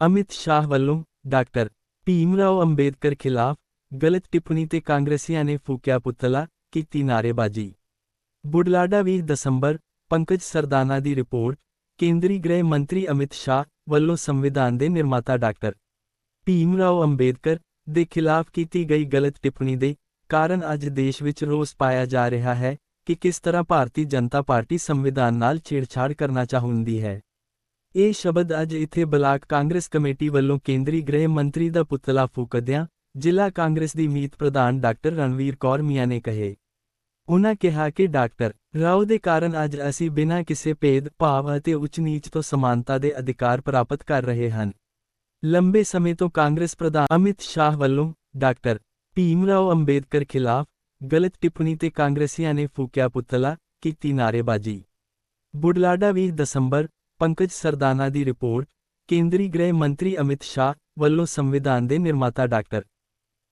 ਅਮਿਤ ਸ਼ਾਹ ਵੱਲੋਂ ਡਾਕਟਰ ਭੀਮਰਾਓ ਅੰਬੇਦਕਰ ਖਿਲਾਫ ਗਲਤ ਟਿੱਪਣੀ ਤੇ ਕਾਂਗਰਸੀਆਂ ਨੇ ਫੂਕਿਆ ਪੁਤਲਾ, ਕੀਤੀ ਨਾਅਰੇਬਾਜ਼ੀ। ਬੁਢਲਾਡਾ 20 ਦਸੰਬਰ, ਪੰਕਜ ਸਰਦਾਨਾ ਦੀ ਰਿਪੋਰਟ, ਕੇਂਦਰੀ ਗ੍ਰਹਿ ਮੰਤਰੀ ਅਮਿਤ ਸ਼ਾਹ ਵੱਲੋਂ ਸੰਵਿਧਾਨ ਦੇ ਨਿਰਮਾਤਾ ਡਾਕਟਰ ਭੀਮਰਾਓ ਅੰਬੇਦਕਰ ਦੇ ਖਿਲਾਫ ਕੀਤੀ ਗਈ ਗਲਤ ਟਿੱਪਣੀ ਦੇ ਕਾਰਨ ਅੱਜ ਦੇਸ਼ ਵਿੱਚ ਰੋਸ ਪਾਇਆ ਜਾ ਰਿਹਾ ਹੈ ਕਿ ਕਿਸ ਤਰ੍ਹਾਂ ਭਾਰਤੀ ਜਨਤਾ ਪਾਰਟੀ ਸੰਵਿਧਾਨ ਨਾਲ ਛੇੜਛਾੜ ਕਰਨਾ ਚਾਹੁੰਦੀ ਹੈ। ਇਹ ਸ਼ਬਦ ਅੱਜ ਇੱਥੇ ਬਲਾਕ ਕਾਂਗਰਸ ਕਮੇਟੀ ਵੱਲੋਂ ਕੇਂਦਰੀ ਗ੍ਰਹਿ ਮੰਤਰੀ ਦਾ ਪੁਤਲਾ ਫੂਕਦਿਆਂ ਜ਼ਿਲ੍ਹਾ ਕਾਂਗਰਸ ਦੀ ਮੀਤ ਪ੍ਰਧਾਨ ਡਾਕਟਰ ਰਣਵੀਰ ਕੌਰ ਮੀਆਂ ਨੇ ਕਹੇ। ਉਨ੍ਹਾਂ ਕਿਹਾ ਕਿ ਡਾਕਟਰ ਰਾਓ ਦੇ ਕਾਰਨ ਅੱਜ ਅਸੀਂ ਬਿਨਾਂ ਕਿਸੇ ਭੇਦ ਭਾਵ ਅਤੇ ਉੱਚ ਨੀਚ ਤੋਂ ਸਮਾਨਤਾ ਦੇ ਅਧਿਕਾਰ ਪ੍ਰਾਪਤ ਕਰ ਰਹੇ ਹਨ। ਲੰਬੇ ਸਮੇਂ ਤੋਂ ਕਾਂਗਰਸ ਪ੍ਰਧਾਨ ਅਮਿਤ ਸ਼ਾਹ ਵੱਲੋਂ ਡਾਕਟਰ ਭੀਮ ਰਾਓ ਅੰਬੇਦਕਰ ਖਿਲਾਫ ਗਲਤ ਟਿੱਪਣੀ ਤੇ ਕਾਂਗਰਸੀਆਂ ਨੇ ਫੂਕਿਆ ਪੁਤਲਾ ਕੀਤੀ ਨਾਅਰੇਬਾਜ਼ੀ। ਬੁਢਲਾਡਾ 20 ਦਸੰਬਰ ਪੰਕਜ ਸਰਦਾਨਾ ਦੀ ਰਿਪੋਰਟ, ਕੇਂਦਰੀ ਗ੍ਰਹਿ ਮੰਤਰੀ ਅਮਿਤ ਸ਼ਾਹ ਵੱਲੋਂ ਸੰਵਿਧਾਨ ਦੇ ਨਿਰਮਾਤਾ ਡਾਕਟਰ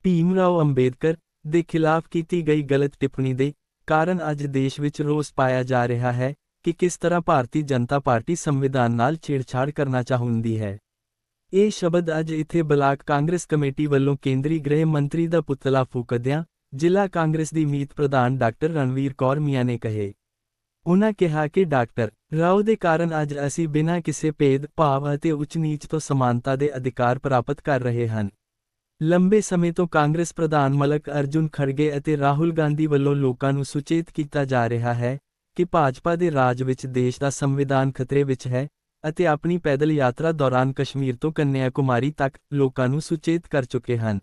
ਭੀਮਰਾਓ ਅੰਬੇਦਕਰ ਦੇ ਖਿਲਾਫ ਕੀਤੀ ਗਈ ਗਲਤ ਟਿੱਪਣੀ ਦੇ ਕਾਰਨ ਅੱਜ ਦੇਸ਼ ਵਿੱਚ ਰੋਸ ਪਾਇਆ ਜਾ ਰਿਹਾ ਹੈ ਕਿ ਕਿਸ ਤਰ੍ਹਾਂ ਭਾਰਤੀ ਜਨਤਾ ਪਾਰਟੀ ਸੰਵਿਧਾਨ ਨਾਲ ਛੇੜਛਾੜ ਕਰਨਾ ਚਾਹੁੰਦੀ ਹੈ। ਇਹ ਸ਼ਬਦ ਅੱਜ ਇੱਥੇ ਬਲਾਕ ਕਾਂਗਰਸ ਕਮੇਟੀ ਵੱਲੋਂ ਕੇਂਦਰੀ ਗ੍ਰਹਿ ਮੰਤਰੀ ਦਾ ਪੁਤਲਾ ਫੂਕਦਿਆਂ ਜ਼ਿਲ੍ਹਾ ਕਾਂਗਰਸ ਦੀ ਮੀਤ ਪ੍ਰਧਾਨ ਡਾਕਟਰ ਰਣਵੀਰ ਕੌਰ ਮੀਆਂ ਨੇ ਕਹੇ। ਉਹਨਾਂ ਕਿਹਾ ਕਿ ਡਾਕਟਰ ਰਾਓ ਦੇ ਕਾਰਨ ਅੱਜ ਅਸੀਂ ਬਿਨਾਂ ਕਿਸੇ ਭੇਦ ਭਾਵ ਅਤੇ ਉੱਚ ਨੀਚ ਤੋਂ ਸਮਾਨਤਾ ਦੇ ਅਧਿਕਾਰ ਪ੍ਰਾਪਤ ਕਰ ਰਹੇ ਹਨ। ਲੰਬੇ ਸਮੇਂ ਤੋਂ ਕਾਂਗਰਸ ਪ੍ਰਧਾਨ ਮਲਕ ਅਰਜੁਨ ਖੜਗੇ ਅਤੇ ਰਾਹੁਲ ਗਾਂਧੀ ਵੱਲੋਂ ਲੋਕਾਂ ਨੂੰ ਸੁਚੇਤ ਕੀਤਾ ਜਾ ਰਿਹਾ ਹੈ ਕਿ ਭਾਜਪਾ ਦੇ ਰਾਜ ਵਿੱਚ ਦੇਸ਼ ਦਾ ਸੰਵਿਧਾਨ ਖਤਰੇ ਵਿੱਚ ਹੈ ਅਤੇ ਆਪਣੀ ਪੈਦਲ ਯਾਤਰਾ ਦੌਰਾਨ ਕਸ਼ਮੀਰ ਤੋਂ ਕੰਨਿਆ ਕੁਮਾਰੀ ਤੱਕ ਲੋਕਾਂ ਨੂੰ ਸੁਚੇਤ ਕਰ ਚੁੱਕੇ ਹਨ।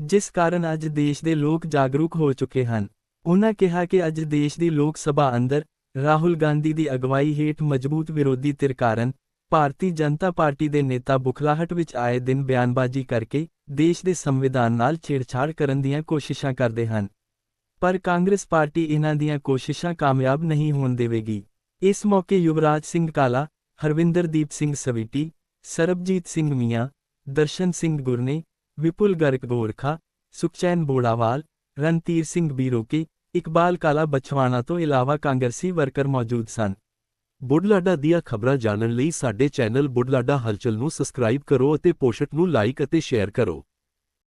ਜਿਸ ਕਾਰਨ ਅੱਜ ਦੇਸ਼ ਦੇ ਲੋਕ ਜਾਗਰੂਕ ਹੋ ਚੁੱਕੇ ਹਨ। ਉਹਨਾਂ ਕਿਹਾ ਕਿ ਅੱਜ ਦੇਸ਼ ਦੀ ਲੋਕ ਸਭਾ ਅੰਦਰ ਰਾਹੁਲ ਗਾਂਧੀ ਦੀ ਅਗਵਾਈ ਹੇਠ ਮਜ਼ਬੂਤ ਵਿਰੋਧੀ ਧਿਰ ਕਾਰਨ ਭਾਰਤੀ ਜਨਤਾ ਪਾਰਟੀ ਦੇ ਨੇਤਾ ਬੁਖਲਾਹਟ ਵਿੱਚ ਆਏ ਦਿਨ ਬਿਆਨਬਾਜ਼ੀ ਕਰਕੇ ਦੇਸ਼ ਦੇ ਸੰਵਿਧਾਨ ਨਾਲ ਛੇੜਛਾੜ ਕਰਨ ਦੀਆਂ ਕੋਸ਼ਿਸ਼ਾਂ ਕਰਦੇ ਹਨ। ਪਰ ਕਾਂਗਰਸ ਪਾਰਟੀ ਇਹਨਾਂ ਦੀਆਂ ਕੋਸ਼ਿਸ਼ਾਂ ਕਾਮਯਾਬ ਨਹੀਂ ਹੋਣ ਦੇਵੇਗੀ। ਇਸ ਮੌਕੇ ਯੁਵਰਾਜ ਸਿੰਘ ਕਾਲਾ, ਹਰਵਿੰਦਰਦੀਪ ਸਿੰਘ ਸਵੀਟੀ, ਸਰਬਜੀਤ ਸਿੰਘ ਮੀਆਂ, ਦਰਸ਼ਨ ਸਿੰਘ ਗੁਰਨੇ, ਵਿਪੁਲ ਗਰਗ ਗੋਰਖਾ, ਸੁਖਚੈਨ ਬੋੜਾਵਾਲ ਰਣਤੀਰ ਸਿੰਘ ਬੀਰੋਕੇ ਇਕਬਾਲ ਕਾਲਾ ਬਛਵਾਣਾ ਤੋਂ ਇਲਾਵਾ ਕਾਂਗਰਸੀ ਵਰਕਰ ਮੌਜੂਦ ਸਨ। ਬੁੱਢਲਾਡਾ ਦੀਆਂ ਖਬਰਾਂ ਜਾਣਨ ਲਈ ਸਾਡੇ ਚੈਨਲ ਬੁੱਢਲਾਡਾ ਹਲਚਲ ਨੂੰ ਸਬਸਕ੍ਰਾਈਬ ਕਰੋ ਅਤੇ ਪੋਸਟ ਨੂੰ ਲਾਈਕ ਅਤੇ ਸ਼ੇਅਰ ਕਰੋ।